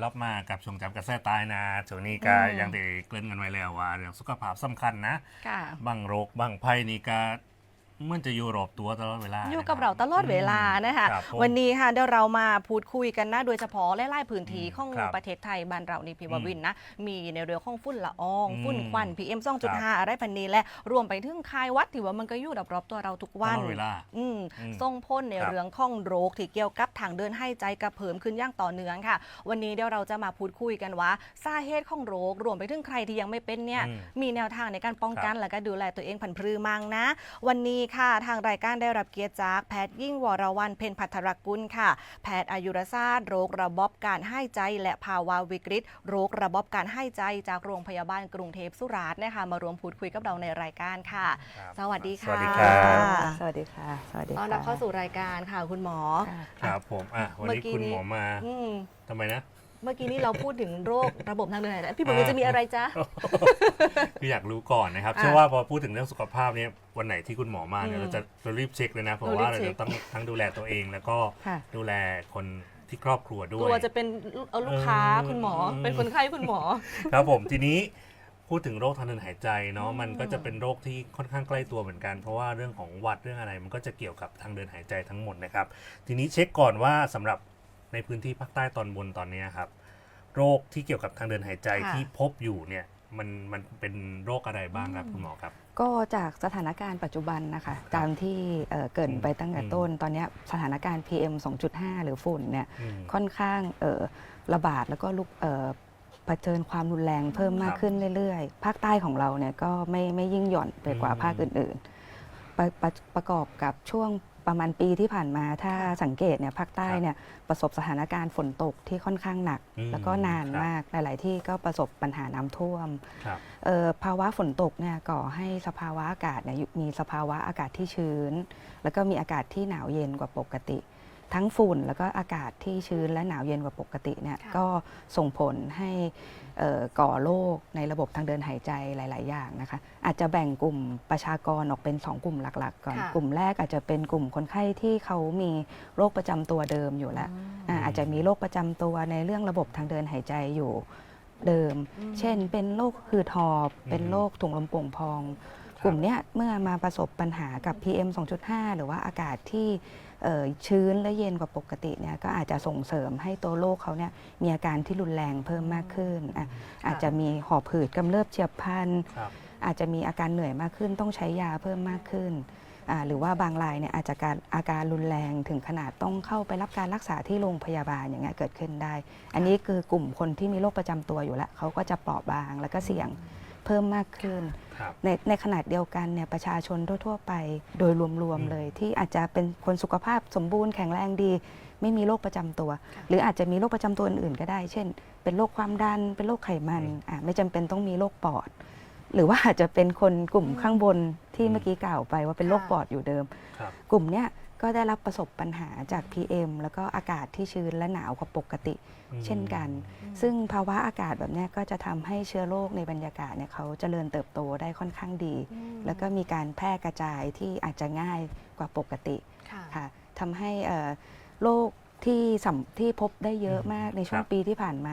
รอบมากับช่วงจำกระแสตายนะช่วงนี้ก็อืมยังได้เกริ่นกันไว้แล้วว่าเรื่องสุขภาพสำคัญนะค่ะ บางโรคบางภัยนี่ก็เห มันจะอยู่รอบตัวตลอดเวลาอยู่กับนะคเราตลอดเวลานะคะรับผม วันนี้ค่ะเดี๋ยวเรามาพูดคุยกันนะโดยเฉพาะไล่ๆพื้นที่อืมของครับประเทศไทยบ้านเรานี่พี่วอืมวินนะมีในเรื่องของฝุ่นละอองอืมฝุ่นควัน PM ครับ2.5อะไรพันนี้และรวมไปถึงคายวัดที่ว่ามันก็อยู่รอบๆตัวเราทุกตวันลอดเวลาอืมอืมส่งพ้นในครับ เรื่องของโรคที่เกี่ยวกับทางเดินหายใจกระเพิ่มขึ้นอย่างต่อเนื่องค่ะ วันนี้เดี๋ยวเราจะมาพูดคุยกันว่าสาเหตุของโรครวมไปถึงใครที่ยังไม่เป็นเนี่ย อืม มีแนวทางในการป้องกันครับและก็ดูแลตัวเองผันพรือมังนะ วันนี้ค่ะ ทางรายการได้รับเกียรติจาก แพทย์ยิ่งวรวันเพ็ญพัทรกุลค่ะ แพทย์อายุรศาสตร์โรคระบบการหายใจ และภาวะวิกฤต โรคระบบการหายใจจากโรงพยาบาลกรุงเทพสุราษฎร์นะคะมารวมพูดคุยกับเราในรายการค่ะครับสวัสดีค่ะสวัสดีครับ สวัสดีค่ะ สวัสดีต้อนค่ะรับเข้าสู่รายการค่ะคุณหมอค่ะครับผมอะวันนี้เมื่อกี้คุณหมอมาอืม ทำไมนะ เมื่อกี้นี้เราพูดถึงโรคระบบทางเดินหายใจพี่บอกว่าจะมีอะไรจ๊ะ คืออยากรู้ก่อนนะครับอะเชื่อว่าพอพูดถึงเรื่องสุขภาพเนี่ยวันไหนที่คุณหมอมาเนี่ยอืมเราจะเรารีบเช็คเลยนะ เพราะเรารีบว่าเราเช็จะคต้องทั้งดูแลตัวเองแล้วก็ค่ะดูแลคนที่ครอบครัวด้กวยลัวจะเป็นเอาลูกค้าเออคุณหมออืมเป็นคนไข้คุณหมอ ครับผมทีนี้พูดถึงโรคทางเดินหายใจเนาะอืมมันก็จะเป็นโรคที่ค่อนข้างใกล้ตัวเหมือนกัน เพราะว่าเรื่องของหวัดเรื่องอะไรมันก็จะเกี่ยวกับทางเดินหายใจทั้งหมดนะครับ ทีนี้เช็คก่อนว่าสำหรับ ในพื้นที่ภาคใต้ตอนบนตอนเนี้ยครับ โรคที่เกี่ยวกับทางเดินหายใจค่ะที่พบอยู่เนี่ยมันมันเป็นโรคอะไรบ้างครับคุณหมอครับ ก็จากสถานการณ์ปัจจุบันนะคะตามที่เอ่อเกรินไปตั้งแต่อืมต้น ตอนเนี้ยสถานการณ์ PM 2.5 หรือฝุ่นเนี่ยอืมค่อนข้างเอ่อระบาดแล้วก็ลุกเอ่อเผชิญความรุนแรงเพิ่มมากครับขึ้นเรื่อยๆ ภาคใต้ของเราเนี่ยก็ไม่ไม่ยิ่งหย่อนไปกว่าอืมภาคอื่นๆ ประประประกอบกับช่วงประมาณปีที่ผ่านมาถ้าสังเกตเนี่ยภาคใต้เนี่ยประสบสถานการณ์ฝนตกที่ค่อนข้างหนัก อืมแล้วก็นานครับ มากหลาย ๆ ที่ก็ประสบปัญหาน้ำท่วมครับ เอ่อภาวะฝนตกเนี่ยก่อให้สภาวะอากาศเนี่ยมีสภาวะอากาศที่ชื้น แล้วก็มีอากาศที่หนาวเย็นกว่าปกติ ทั้งฝุ่นแล้วก็อากาศที่ชื้นและหนาวเย็นกว่าปกติเนี่ยค่ะก็ส่งผลให้เอ่อก่อโรคในระบบทางเดินหายใจหลาย ๆ อย่างนะคะ อาจจะแบ่งกลุ่มประชากรออกเป็น 2 กลุ่มหลัก ๆ ก่อนค่ะกลุ่มแรกอาจจะเป็นกลุ่มคนไข้ที่เขามีโรคประจำตัวเดิมอยู่แล้วอ่าอาจจะมีโรคประจำตัวในเรื่องระบบทางเดินหายใจอยู่เดิมอืมเช่น เป็นโรคหืดหอบ เป็นโรคถุงลมโป่งพอง กลุ่มเนี้ยเมื่อมาประสบปัญหากับ PM 2.5 หรือว่าอากาศที่เอ่อชื้นและเย็นกว่าปกติเนี่ยก็อาจจะส่งเสริมให้ตัวโรคเขาเนี่ยมีอาการที่รุนแรงเพิ่มมากขึ้นอะอาจจะมีหอบหืดกำเริบเฉียบพลันครับอาจจะมีอาการเหนื่อยมากขึ้น ต้องใช้ยาเพิ่มมากขึ้นอ่าหรือว่าบางรายเนี่ยอาจจะการอาการรุนแรงถึงขนาดต้องเข้าไปรับการรักษาที่โรงพยาบาลอย่างเงี้ยเกิดขึ้นได้ อันนี้คือกลุ่มคนที่มีโรคประจำตัวอยู่แล้วเขาก็จะเปราะบางแล้วก็เสี่ยง เพิ่มมากขึ้นครับในในขนาดเดียวกันเนี่ยประชาชนทั่ว ๆ ไปโดยรวมอืมๆ เลย ที่อาจจะเป็นคนสุขภาพสมบูรณ์แข็งแรงดี ไม่มีโรคประจำตัว หรืออาจจะมีโรคประจำตัวอื่น ๆ ก็ได้ เช่น เป็นโรคความดัน เป็นโรคไขมันอะไม่จำเป็นต้องมีโรคปอด หรือว่าอาจจะเป็นคนกลุ่มข้างบนที่อืมเมื่อกี้กล่าวไปว่าเป็นโรคค่ะปอดอยู่เดิมครับกลุ่มเนี้ย ก็ได้รับประสบปัญหาจาก PM แล้วก็อากาศที่ชื้นและหนาวกว่าปกติอืมเช่นกัน ซึ่งภาวะอากาศแบบเนี้ยก็จะทำให้เชื้อโรคในบรรยากาศเนี่ยเขาเจริญเติบโตได้ค่อนข้างดีอืมแล้วก็มีการแพร่กระจายที่อาจจะง่ายกว่าปกติค่ะค่ะทำให้เอ่อโรคที่สัมที่พบได้เยอะอืมมากในช่วงครับปีที่ผ่านมา